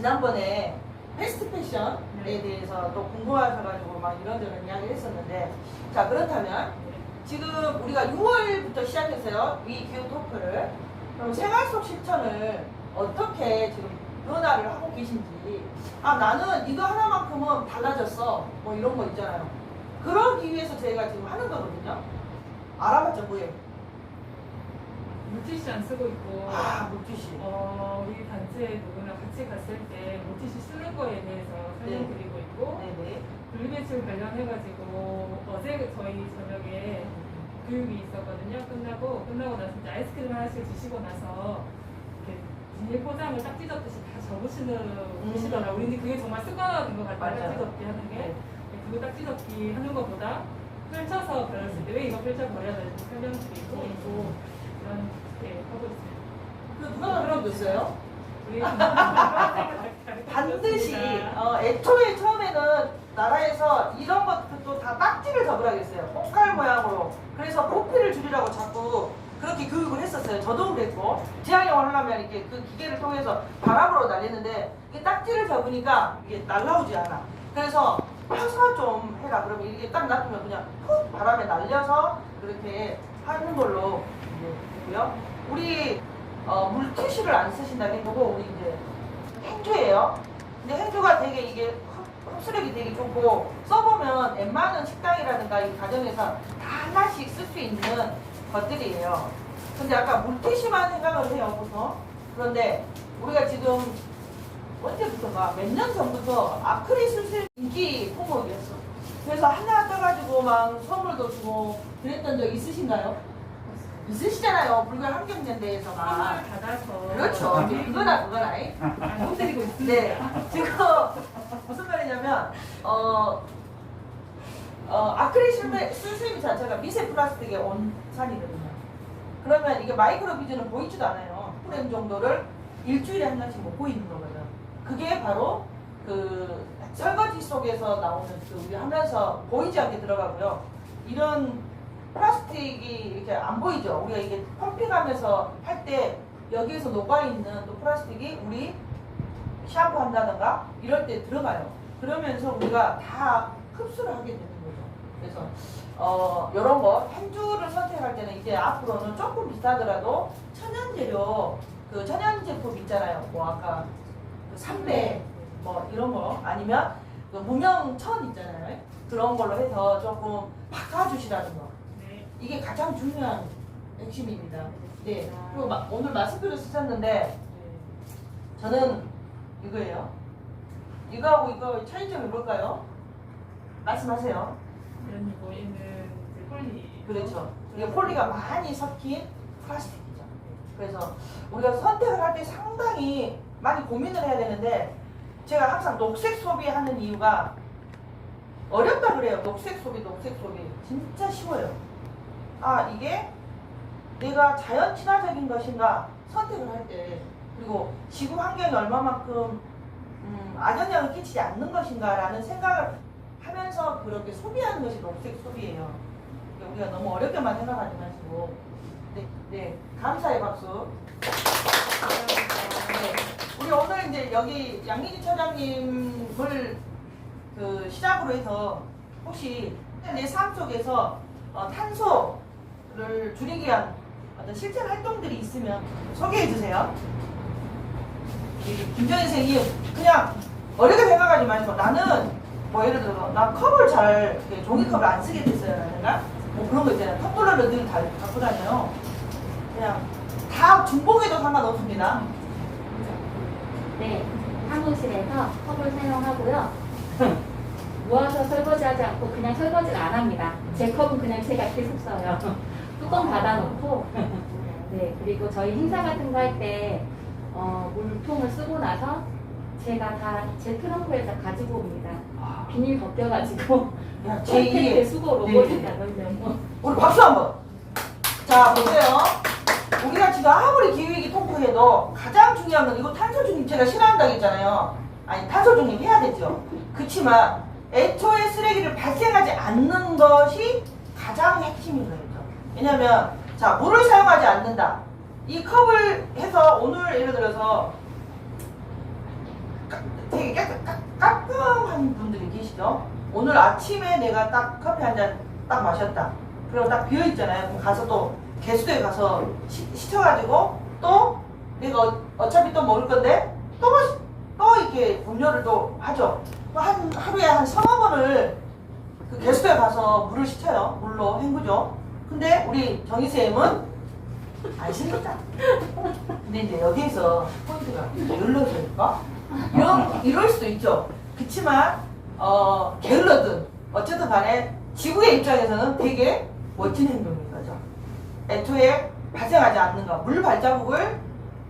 지난번에 패스트 패션에 네. 대해서 또 궁금하셔가지고 막 이런저런 이야기를 했었는데 자 그렇다면 지금 우리가 6월부터 시작했어요 이 기후 토크를 그럼 생활 속 실천을 어떻게 지금 변화를 하고 계신지 아 나는 이거 하나만큼은 달라졌어 뭐 이런 거 있잖아요 그러기 위해서 저희가 지금 하는 거거든요 알아봤죠 뭐예요? 물티슈 안 쓰고 있고 아 물티슈 어, 우리 단체 누구나 같이 갔을 때 물티슈 쓰는 거에 대해서 설명드리고 있고 네네 분리배출 관련해가지고 어제 저희 저녁에 교육이 있었거든요. 끝나고 끝나고 나서 이제 아이스크림 하나씩 드시고 나서 이렇게 비닐 포장을 딱 찢었듯이 다 접으시는 시더라. 우리는 그게 정말 습관화된 것 같아요. 음. 맞아요. 딱 찢었기 하는 게 그거 딱 찢었기 하는 것보다 펼쳐서 배웠을 때 왜 이거 펼쳐 버려야 되는지 설명드리고 또 이런 게 하고 있습니다. 그 누가 만들어줬어요? 우리 반드시 어, 애초에 처음에는 나라에서 이런 것도 다 딱지를 접으라 했어요. 꽃갈 모양으로. 그래서 부피를 줄이라고 자꾸 그렇게 교육을 했었어요. 저도 그랬고 지향형을 하려면 이렇게 그 기계를 통해서 바람으로 날리는데 이게 딱지를 접으니까 이게 날라오지 않아. 그래서 펴서 좀 해라. 그러면 이게 딱 놔두면 그냥 푹 바람에 날려서 그렇게 하는 걸로 되고요. 우리 어, 물티슈를 안 쓰신다는 거고 우리 이제 행주예요. 근데 행주가 되게 이게 흡- 흡수력이 되게 좋고 써보면 웬만한 식당이라든가 이 가정에서 다 하나씩 쓸 수 있는 것들이에요. 근데 아까 물티슈만 생각을 해요, 보통. 그런데 우리가 지금 언제부터가 몇 년 전부터 아크릴 수술 인기 품목이었어. 그래서 하나 떠가지고 막 선물도 주고 그랬던 적 있으신가요? 있으시잖아요. 불교 환경연대에서가. 선물 받아서 그렇죠. 그거나 그거나. 이. 못 드리고 있습니다. 네. 지금 무슨 말이냐면 어, 어 아크릴 실매- 술수입 자체가 미세 플라스틱의 원산이거든요. 그러면 이게 마이크로 비즈는 보이지도 않아요. 프레임 정도를 일주일에 한 번씩 먹고 있는 거거든. 그게 바로 그 설거지 속에서 나오는 그 우리 하면서 보이지 않게 들어가고요. 이런 플라스틱이 이렇게 안 보이죠. 우리가 이게 펌핑하면서 할 때 여기에서 녹아 있는 또 플라스틱이 우리 샴푸 한다던가 이럴 때 들어가요. 그러면서 우리가 다 흡수를 하게 되는 거죠. 그래서 어 이런 거 행주를 선택할 때는 이제 앞으로는 조금 비싸더라도 천연 재료 그 천연 제품 있잖아요. 뭐 아까 그 삼배 뭐 이런 거 아니면 그 무명 천 있잖아요. 그런 걸로 해서 조금 바꿔주시라는 거. 네. 이게 가장 중요한 핵심입니다. 네. 그리고 마- 오늘 마스크를 쓰셨는데 저는 이거예요. 이거하고 이거 차이점이 뭘까요? 말씀하세요. 이런 보이는 폴리 그렇죠. 이게 폴리가 많이 섞인 플라스틱이죠. 그래서 우리가 선택을 할 때 상당히 많이 고민을 해야 되는데 제가 항상 녹색 소비하는 이유가 어렵다 그래요. 녹색 소비, 녹색 소비. 진짜 쉬워요. 아, 이게 내가 자연 친화적인 것인가 선택을 할 때 그리고 지구 환경에 얼마만큼 음, 악영향을 끼치지 않는 것인가라는 생각을 하면서 그렇게 소비하는 것이 녹색 소비예요. 그러니까 우리가 너무 어렵게만 생각하지 마시고 네, 네 감사의 박수. 네, 우리 오늘 이제 여기 양희지 처장님을 그 시작으로 해서 혹시 내 삶 속에서 어, 탄소 를 줄이기 위한 어떤 실천 활동들이 있으면 소개해 주세요. 이 김정희 선생님 그냥 어렵게 생각하지 마시고 나는 뭐 예를 들어 나 컵을 잘 종이컵을 안 쓰게 됐어요 내가 뭐 그런 거 있잖아요 텀블러를 늘 다 갖고 다녀요 그냥 다 중복해도 상관없습니다 네, 사무실에서 컵을 사용하고요. 모아서 설거지하지 않고 그냥 설거지를 안 합니다. 제 컵은 그냥 제가 계속 써요. 뚜껑 닫아놓고. 네 그리고 저희 행사 같은 거 할때 어, 물통을 쓰고 나서 제가 다 제 트렁크에서 가지고 옵니다. 비닐 벗겨가지고. 야, 제2의 제2의 수고 네. 로봇이 나누려고. 우리 박수 한번. 자 보세요. 우리가 지금 아무리 기후위기 통크해도 가장 중요한 건 이거 탄소 중립 제가 싫어한다고 했잖아요. 아니 탄소 중립 해야 되죠. 그렇지만 애초에 쓰레기를 발생하지 않는 것이 가장 핵심인 거죠 왜냐면 자 물을 사용하지 않는다 이 컵을 해서 오늘 예를 들어서 까- 되게 깔끔한 분들이 계시죠? 오늘 아침에 내가 딱 커피 한 잔 딱 마셨다. 그리고 딱 비어 있잖아요. 그럼 가서 또 개수대에 가서 시, 시켜가지고 또 내가 어, 어차피 또 먹을 건데 또, 또 이렇게 분료를 또 하죠. 뭐한 하루에 한 서너 번을 그 개수대에 가서 물을 시켜요. 물로 헹구죠. 근데 우리 정희쌤은 안 씁니다. 근데 이제 여기에서 포인트가 게을러질까? 이런 이럴 수도 있죠. 그치만 어 게을러든 어쨌든 간에 지구의 입장에서는 되게 멋진 행동인 거죠. 애초에 발생하지 않는 거, 물 발자국을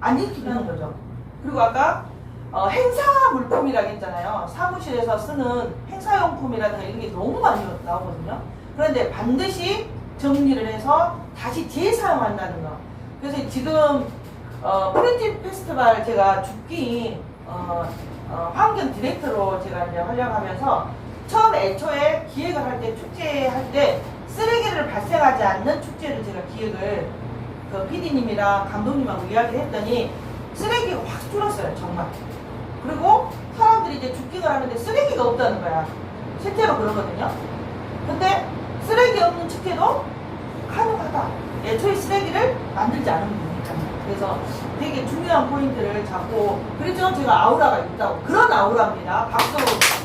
안 일으키는 거죠. 그리고 아까 어, 행사 물품이라고 했잖아요. 사무실에서 쓰는 행사용품이라든가 이런 게 너무 많이 나오거든요. 그런데 반드시 정리를 해서 다시 재사용한다는 거. 그래서 지금 어, 프린팅 페스티벌 제가 죽기 어, 어, 환경 디렉터로 제가 이제 활약하면서 처음 애초에 기획을 할 때 축제 할 때 쓰레기를 발생하지 않는 축제를 제가 기획을 그 PD님이랑 감독님하고 이야기를 했더니 쓰레기가 확 줄었어요 정말. 그리고 사람들이 이제 죽기를 하는데 쓰레기가 없다는 거야. 실제로 그러거든요. 근데 쓰레기 없는 축제도 가능하다. 애초에 쓰레기를 만들지 않으면 되니까. 그래서 되게 중요한 포인트를 잡고, 그랬죠? 제가 아우라가 있다고. 그런 아우라입니다. 박수